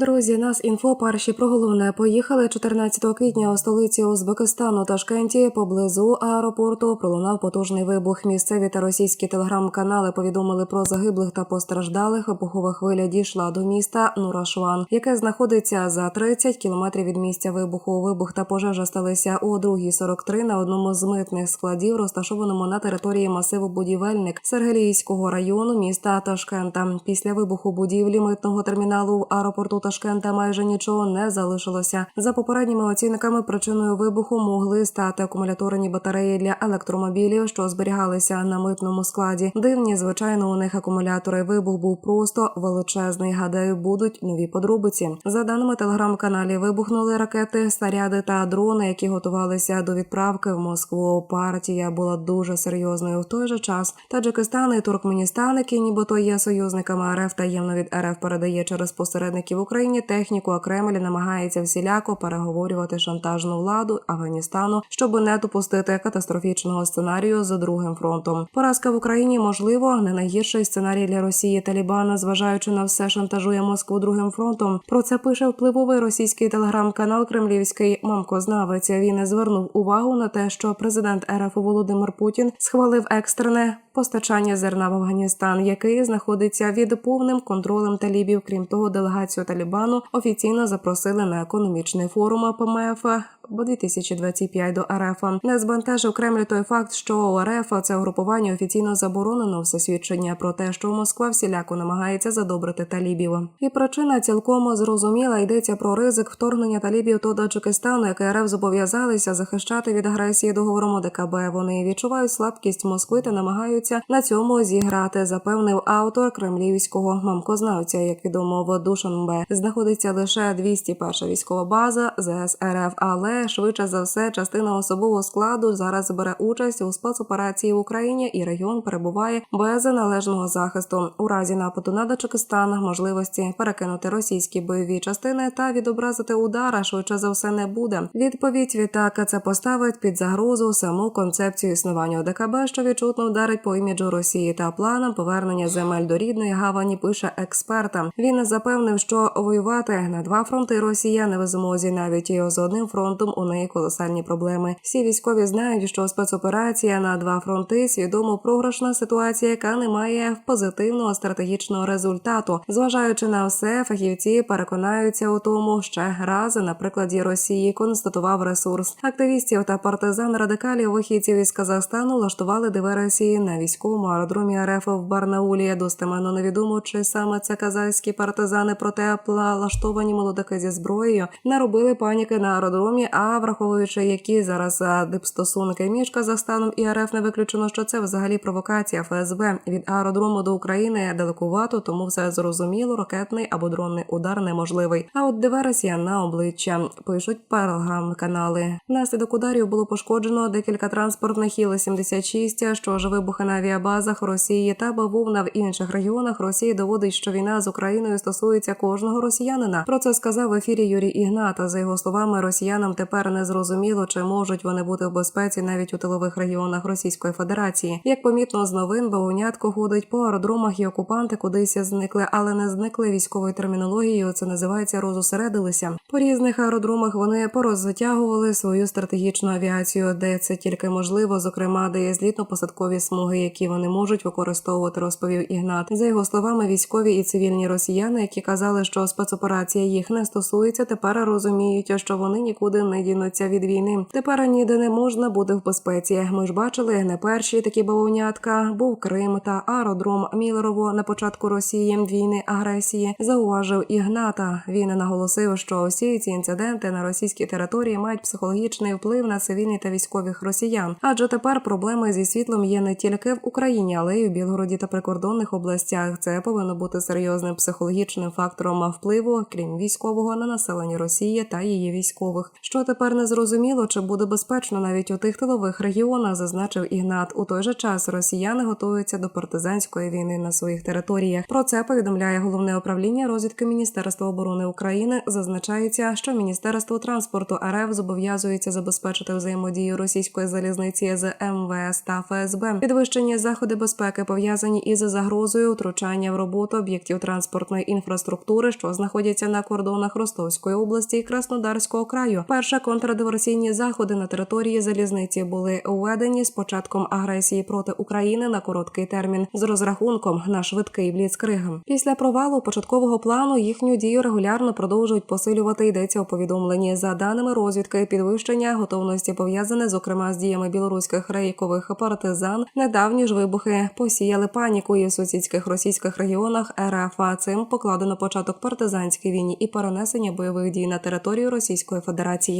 Друзі, нас інфо перші про головне поїхали 14 квітня у столиці Узбекистану Ташкенті поблизу аеропорту пролунав потужний вибух. Місцеві та російські телеграм-канали повідомили про загиблих та постраждалих. Вибухова хвиля дійшла до міста Нурашван, яке знаходиться за 30 кілометрів від місця вибуху. Вибух та пожежа сталися о 2.43 на одному з митних складів, розташованому на території масиву будівельник Сергелійського району міста Ташкента. Після вибуху будівлі митного терміналу в аеропорту Ташкента майже нічого не залишилося. За попередніми оцінками, причиною вибуху могли стати акумуляторні батареї для електромобілів, що зберігалися на митному складі. Дивні, звичайно, у них акумулятори. Вибух був просто величезний. Гадаю, будуть нові подробиці. За даними телеграм-каналі, вибухнули ракети, снаряди та дрони, які готувалися до відправки в Москву. Партія була дуже серйозною в той же час. Таджикистан і Туркменістан, які нібито є союзниками РФ, таємно від РФ передає через посередників в Україні техніку, Кремль намагається всіляко переговорювати шантажну владу Афганістану, щоб не допустити катастрофічного сценарію за другим фронтом. Поразка в Україні можливо не найгірший сценарій для Росії. Талібана, зважаючи на все, шантажує Москву другим фронтом. Про це пише впливовий російський телеграм-канал Кремлівський Мамко-знавець. Він звернув увагу на те, що президент РФ Володимир Путін схвалив екстрене постачання зерна в Афганістан, який знаходиться від повним контролем талібів. Крім того, делегацію Талібану офіційно запросили на економічний форум ПМФ. Бо 2025 до РФ не збентежив Кремль той факт, що у РФ це угрупування офіційно заборонено все свідчення про те, що Москва всіляко намагається задобрити талібів. І причина цілком зрозуміла йдеться про ризик вторгнення талібів до Таджикистану, яке РФ зобов'язалися захищати від агресії договором ОДКБ. Вони відчувають слабкість Москви та намагаються на цьому зіграти. Запевнив автор кремлівського мамкознавця. Як відомо, в Душанбе знаходиться лише 201 військова база ЗС РФ, але швидше за все частина особового складу зараз бере участь у спецоперації в Україні, і регіон перебуває без належного захисту. У разі нападу на Таджикистан можливості перекинути російські бойові частини та відобразити удара швидше за все не буде. Відповідь відтак це поставить під загрозу саму концепцію існування ОДКБ, що відчутно вдарить по іміджу Росії та планам повернення земель до рідної гавані. Пише експерта. Він запевнив, що воювати на два фронти Росія не в змозі, навіть і з одним фронтом у неї колосальні проблеми. Всі військові знають, що спецоперація на два фронти свідомо програшна ситуація, яка не має позитивного стратегічного результату. Зважаючи на все, фахівці переконаються у тому, ще раз на прикладі Росії констатував ресурс активістів та партизан радикалів вихідців із Казахстану влаштували диверсії на військовому аеродромі РФ в Барнаулі. Достеменно невідомо, чи саме це казахські партизани проте влаштовані молодики зі зброєю наробили паніки на аеродромі. А враховуючи, які зараз а, дипстосунки між Казахстаном і РФ, не виключено, що це взагалі провокація ФСБ від аеродрому до України далекувато, тому все зрозуміло. Ракетний або дронний удар неможливий. А от диверсія на обличчя пишуть телеграм-канали. Внаслідок ударів було пошкоджено декілька транспортних іл 76 що ж вибухи на авіабазах Росії та бавовна в інших регіонах Росії доводить, що війна з Україною стосується кожного росіянина. Про це сказав в ефірі Юрій Ігната. За його словами, росіянам тепер не зрозуміло, чи можуть вони бути в безпеці навіть у тилових регіонах Російської Федерації. Як помітно з новин, бавовнятко ходить по аеродромах і окупанти кудись зникли, але не зникли військовою термінологією. Це називається розосередилися. По різних аеродромах вони порозтягували свою стратегічну авіацію, де це тільки можливо, зокрема, де злітно-посадкові смуги, які вони можуть використовувати, розповів Ігнат. За його словами, військові і цивільні росіяни, які казали, що спецоперація їх не стосується, тепер розуміють, що вони нікуди не дінуться від війни. Тепер ніде не можна бути в безпеці. Ми ж бачили не перші такі бавовнятка. Був Крим та аеродром Мілерово на початку Росії війни агресії. Зауважив Ігната. Він наголосив, що усі ці інциденти на російській території мають психологічний вплив на цивільні та військових росіян. Адже тепер проблеми зі світлом є не тільки в Україні, але й у Білгороді та прикордонних областях. Це повинно бути серйозним психологічним фактором впливу, крім військового, на населення Росії та її військових. Що тепер не зрозуміло, чи буде безпечно навіть у тих тилових регіонах, зазначив Ігнат. У той же час росіяни готуються до партизанської війни на своїх територіях. Про це повідомляє головне управління розвідки Міністерства оборони України. Зазначається, що Міністерство транспорту РФ зобов'язується забезпечити взаємодію російської залізниці з МВС та ФСБ. Підвищені заходи безпеки пов'язані із загрозою втручання в роботу об'єктів транспортної інфраструктури, що знаходяться на кордонах Ростовської області і Краснодарського краю. Перша контрдиверсійні заходи на території залізниці були введені з початком агресії проти України на короткий термін з розрахунком на швидкий бліцкриг. Після провалу початкового плану їхню дію регулярно продовжують посилювати. Йдеться у повідомленні за даними розвідки. Підвищення готовності пов'язане зокрема з діями білоруських рейкових партизан. Недавні ж вибухи посіяли паніку і в сусідських російських регіонах РФ. А цим покладено початок партизанській війні і перенесення бойових дій на територію Російської Федерації.